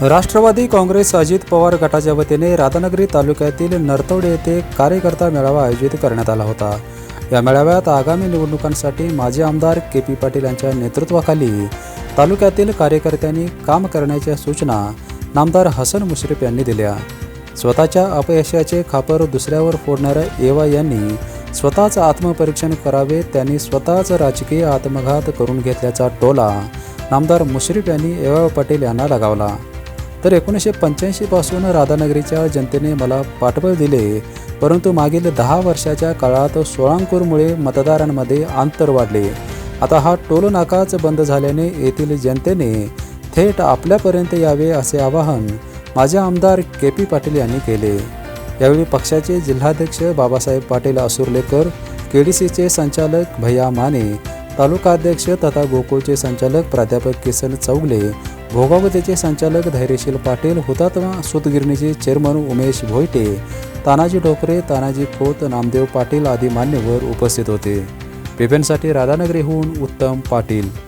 राष्ट्रवादी काँग्रेस अजित पवार गटाच्या वतीने राधानगरी तालुक्यातील नरतवडे येथे कार्यकर्ता मेळावा आयोजित करण्यात आला होता. या मेळाव्यात आगामी निवडणुकांसाठी माजी आमदार के पी पाटील यांच्या नेतृत्वाखाली तालुक्यातील कार्यकर्त्यांनी काम करण्याच्या सूचना नामदार हसन मुश्रीफ यांनी दिल्या. स्वतःच्या अपयशाचे खापर दुसऱ्यावर फोडणाऱ्या एवा यांनी स्वतःच आत्मपरीक्षण करावे त्यांनी स्वतःच राजकीय आत्मघात करून घेतल्याचा टोला नामदार मुश्रीफ यांनी एवा पाटील यांना लगावला. तर एकोणीसशे पंच्याऐंशीपासून राधानगरीच्या जनतेने मला पाठबळ दिले परंतु मागील दहा वर्षाच्या काळात सोळांकूरमुळे मतदारांमध्ये अंतर वाढले. आता हा टोल नाकाच बंद झाल्याने येथील जनतेने थेट आपल्यापर्यंत यावे असे आवाहन माझे आमदार के पी पाटील यांनी केले. यावेळी पक्षाचे जिल्हाध्यक्ष बाबासाहेब पाटील असुर्लेकर के डी सीचे संचालक भैया माने तालुकाध्यक्ष तथा गोकुळचे संचालक प्राध्यापक किसन चौगले भोगावतीचे संचालक धैर्यशील पाटील हुतात्मा सूतगिरणीचे चेअरमन उमेश भोईटे तानाजी ढोकरे तानाजी खोत नामदेव पाटील आदी मान्यवर उपस्थित होते. पेपेनसाठी राधानगरीहून उत्तम पाटील.